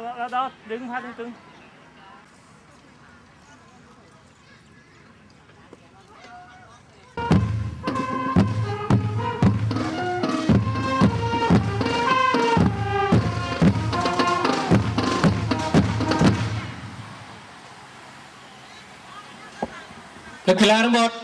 đó đó đó đứng hai đứng đứng. นั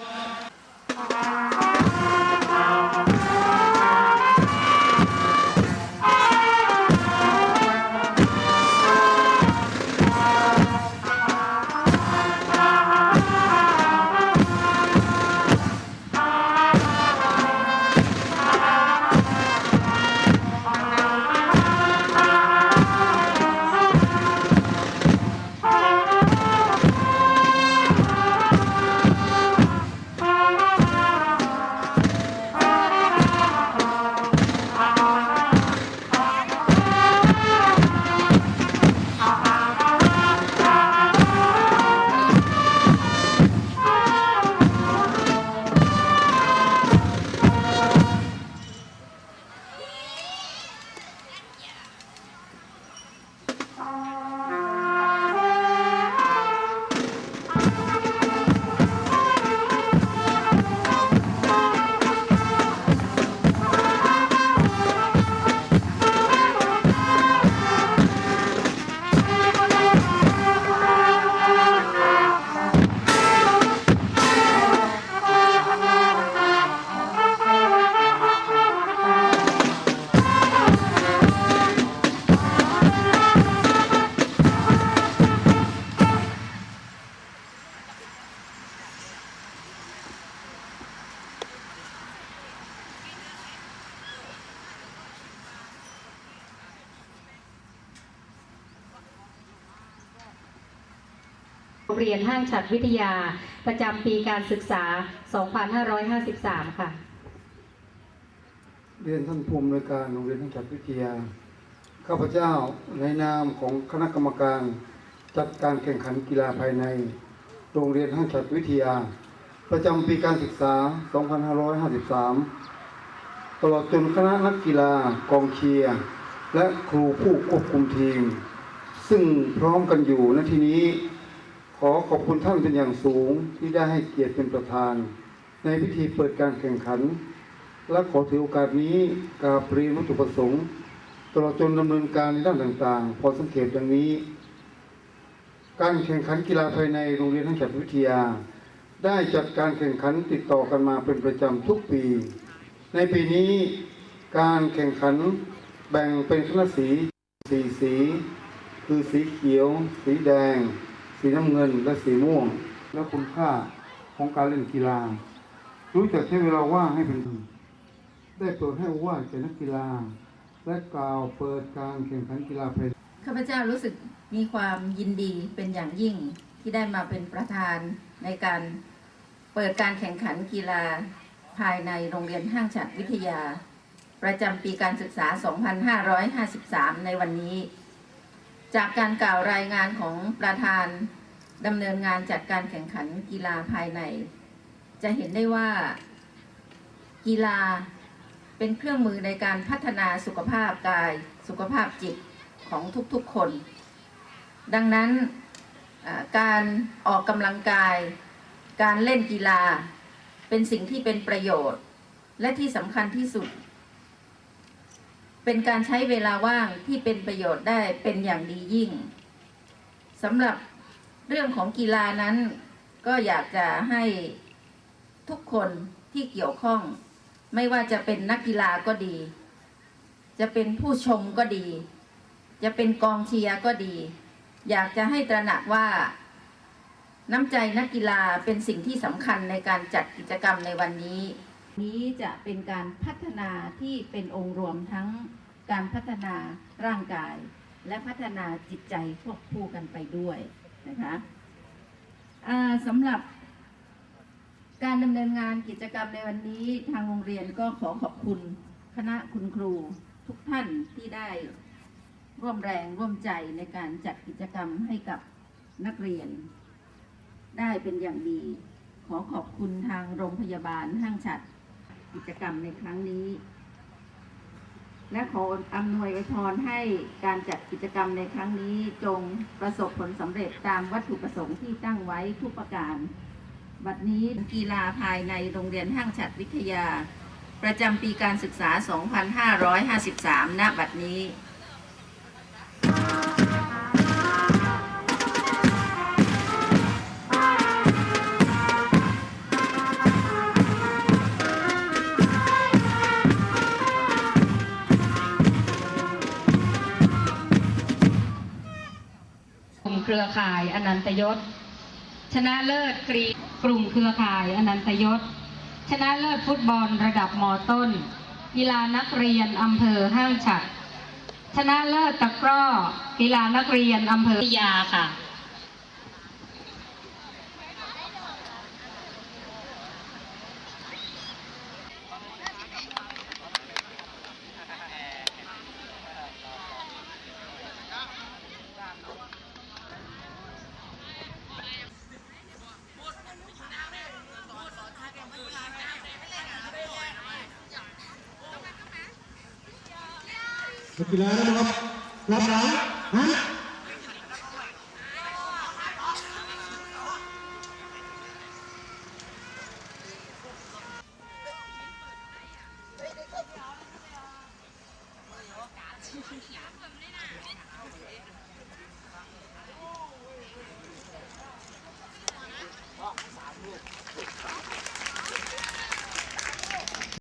เรียนห้างฉัดวิทยา ประจำปีการศึกษา 2553 ค่ะ เรียนท่านภูมิในการโรงเรียนทั้งจัดวิทยา ข้าพเจ้าในนามของคณะกรรมการจัดการแข่งขันกีฬาภายใน โรงเรียนห้างจัดวิทยา ประจำปีการศึกษา 2553 ตลอดจนคณะนักกีฬากองเชียร์และครูผู้ควบคุมทีม ซึ่งพร้อมกันอยู่ณที่นี้ ขอขอบคุณท่านเป็นอย่างสูงที่ได้ให้เกียรติเป็นประธาน ในพิธีเปิดการแข่งขัน และขอถือโอกาสนี้กราบเรียนวัตถุประสงค์ตลอดจนดำเนินการในด้านต่างๆ พอสังเกตดังนี้ การแข่งขันกีฬาภายในโรงเรียนทั้งจัดวิทยา ได้จัดการแข่งขันติดต่อกันมาเป็นประจำทุกปี ในปีนี้การแข่งขันแบ่งเป็นคณะสีสีสี คือสีเขียว สีแดง สีน้ำเงินและสีม่วง และคุณค่าของการเล่นกีฬา รู้จักใช้เวลาว่างให้เป็นประโยชน์ได้โปรดให้ว่าแก่นักกีฬา และกล่าวเปิดการแข่งขันกีฬาภายในข้าพเจ้ารู้สึกมีความยินดีเป็นอย่างยิ่งที่ได้มาเป็นประธานในการเปิดการแข่งขันกีฬาภายในโรงเรียนห้างฉัดวิทยา ประจำปีการศึกษา 2553 ในวันนี้ จากการกล่าวรายงานของประธานดำเนินงานจัดการแข่งขันกีฬาภายใน จะเห็นได้ว่า กีฬาเป็นเครื่องมือในการพัฒนาสุขภาพกาย สุขภาพจิตของทุกๆคน ดังนั้นการออกกำลังกาย การเล่นกีฬา เป็นสิ่งที่เป็นประโยชน์ และที่สำคัญที่สุด เป็นการใช้เวลาว่างที่เป็นประโยชน์ได้เป็นอย่างดียิ่งสำหรับเรื่องของกีฬานั้น ก็อยากจะให้ทุกคนที่เกี่ยวข้อง ไม่ว่าจะเป็นนักกีฬาก็ดี จะเป็นผู้ชมก็ดี จะเป็นกองเชียร์ก็ดี อยากจะให้ตระหนักว่า น้ำใจนักกีฬาเป็นสิ่งที่สำคัญในการจัดกิจกรรมในวันนี้ นี้จะเป็นการพัฒนาที่เป็นองค์รวมทั้งการพัฒนาร่างกาย และพัฒนาจิตใจควบคู่กันไปด้วยนะคะสำหรับการดำเนินงานกิจกรรมในวันนี้ทางโรงเรียนก็ขอขอบคุณคณะคุณครูทุกท่านที่ได้ร่วมแรงร่วมใจในการจัดกิจกรรมให้กับนักเรียน ได้เป็นอย่างดี ขอขอบคุณทางโรงพยาบาลห้างฉัด กิจกรรมในครั้งนี้ และขออำนวยอวยพรให้การจัดกิจกรรมในครั้งนี้จงประสบผลสำเร็จตามวัตถุประสงค์ที่ตั้งไว้ทุกประการ บัดนี้กีฬาภายในโรงเรียนห้างฉัดวิทยา ประจำปีการศึกษา 2553 ณ บัดนี้ เครือข่ายอนันตยศ ชนะเลิศกรีกลุ่มเครือข่ายอนันตยศ ชนะเลิศฟุตบอลระดับมต้น กีฬานักเรียนอำเภอห้างฉัด ชนะเลิศตะกร้อ กีฬานักเรียนอำเภอพิยาค่ะ นักกีฬาทั้งหมดรับหลังหันข